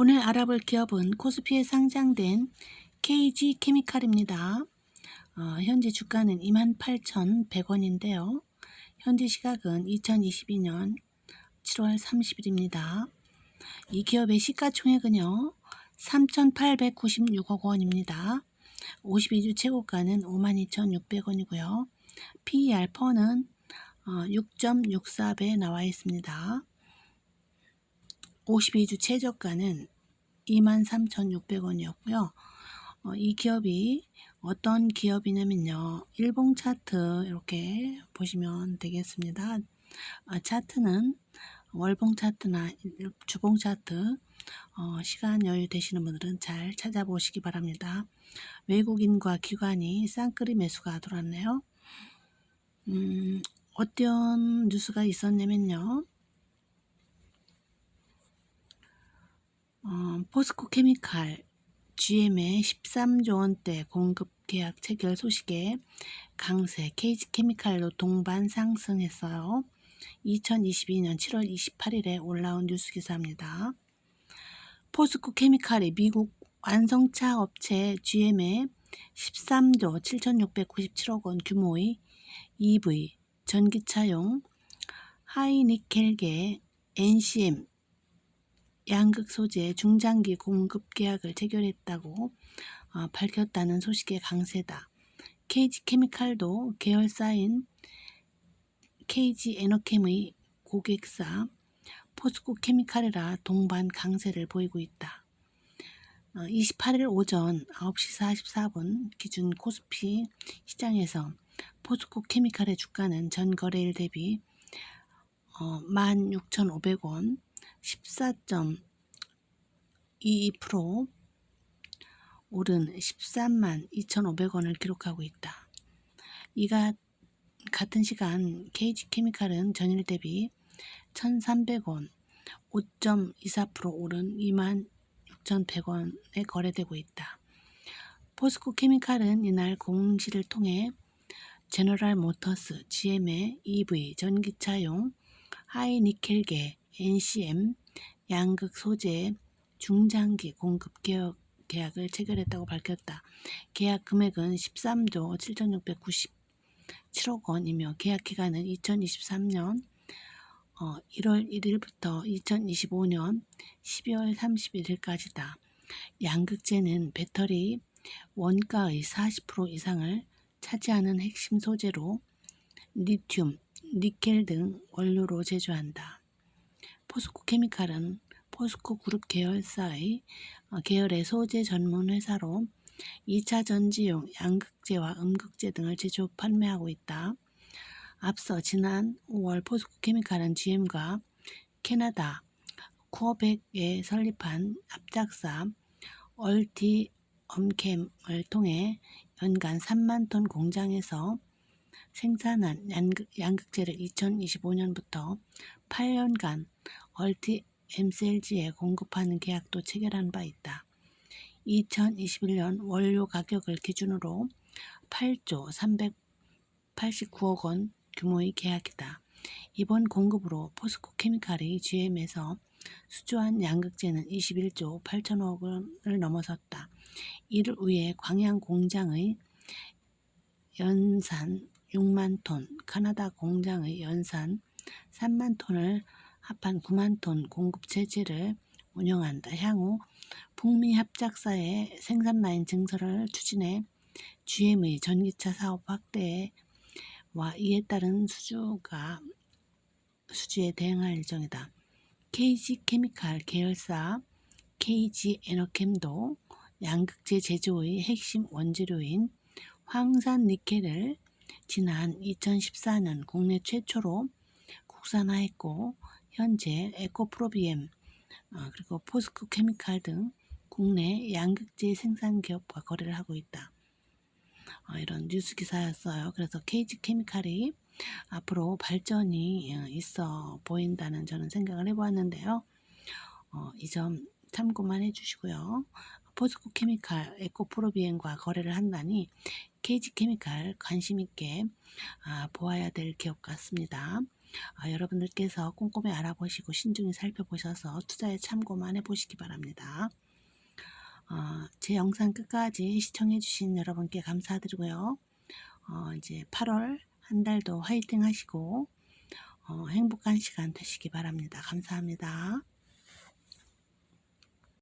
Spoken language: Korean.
오늘 알아볼 기업은 코스피에 상장된 KG 케미칼입니다. 어, 현재 주가는 28,100원인데요. 현재 시각은 2022년 7월 30일입니다. 이 기업의 시가총액은요, 3,896억 원입니다. 52주 최고가는 52,600원이고요. PER 퍼는 6.64배 나와 있습니다. 52주 최저가는 23,600원이었고요. 어, 이 기업이 어떤 기업이냐면요. 일봉 차트 이렇게 보시면 되겠습니다. 아, 차트는 월봉 차트나 주봉 차트 어, 시간 여유 되시는 분들은 잘 찾아보시기 바랍니다. 외국인과 기관이 쌍끌이 매수가 들어왔네요. 음, 어떤 뉴스가 있었냐면요. 어, 포스코 케미칼 GM의 13조 원대 공급 계약 체결 소식에 강세 KG 케미칼로 동반 상승했어요. 2022년 7월 28일에 올라온 뉴스 기사입니다. 포스코 케미칼이 미국 완성차 업체 GM의 13조 7,697억 원 규모의 EV 전기차용 하이니켈계 NCM 양극 소재 중장기 공급 계약을 체결했다고 어, 밝혔다는 소식의 강세다. KG 케미칼도 계열사인 KG 에너캠의 고객사 포스코 케미칼이라 동반 강세를 보이고 있다. 28일 오전 9시 44분 기준 코스피 시장에서 포스코 케미칼의 주가는 전 거래일 대비 16,500원 14.22% 오른 13만 2,500원을 기록하고 있다. 이가 같은 시간 KG 케미칼은 전일 대비 1,300원 5.24% 오른 2만 6,100원에 거래되고 있다. 포스코 케미칼은 이날 공시를 통해 제너럴 모터스 GM의 EV 전기차용 하이 니켈계 NCM 양극 소재 중장기 공급 계약, 계약을 체결했다고 밝혔다. 계약 금액은 13조 7,697억 원이며 계약 기간은 2023년 어, 1월 1일부터 2025년 12월 31일까지다. 양극재는 배터리 원가의 40% 이상을 차지하는 핵심 소재로 리튬, 니켈 등 원료로 제조한다. 포스코 케미칼은 포스코 그룹 계열사의 어, 계열의 소재 전문 회사로 2차 전지용 양극재와 음극재 등을 제조 판매하고 있다. 앞서 지난 5월 포스코 케미칼은 GM과 캐나다 쿠어백에 설립한 합작사 얼티 엄캠을 통해 연간 3만 톤 공장에서 생산한 양극, 양극재를 2025년부터 8년간 얼티 MCLG에 공급하는 계약도 체결한 바 있다. 2021년 원료 가격을 기준으로 8조 389억 원 규모의 계약이다. 이번 공급으로 포스코 케미칼이 GM에서 수주한 양극재는 21조 8천억 원을 넘어섰다. 이를 위해 광양 공장의 연산 6만 톤, 카나다 공장의 연산 3만 톤을 합한 9만 톤 공급 체제를 운영한다. 향후 북미 합작사의 생산 라인 증설을 추진해 GM의 전기차 사업 확대와 이에 따른 수주가 수주에 대응할 예정이다. KG 케미칼 계열사 KG 에너캠도 양극재 제조의 핵심 원재료인 황산 니켈을 지난 2014년 국내 최초로 국산화했고 현재 에코프로비엠 어, 그리고 포스코 케미칼 등 국내 양극재 생산 기업과 거래를 하고 있다. 어, 이런 뉴스 기사였어요. 그래서 KG 케미칼이 앞으로 발전이 어, 있어 보인다는 저는 생각을 해보았는데요. 어, 이점 참고만 해주시고요. 포스코 케미칼 에코프로비엔과 거래를 한다니 KG 케미칼 관심 있게 아, 보아야 될 기업 같습니다. 아, 여러분들께서 꼼꼼히 알아보시고 신중히 살펴보셔서 투자에 참고만 해보시기 바랍니다. 어, 제 영상 끝까지 시청해주신 여러분께 감사드리고요. 어, 이제 8월 한 달도 화이팅 하시고 어, 행복한 시간 되시기 바랍니다. 감사합니다.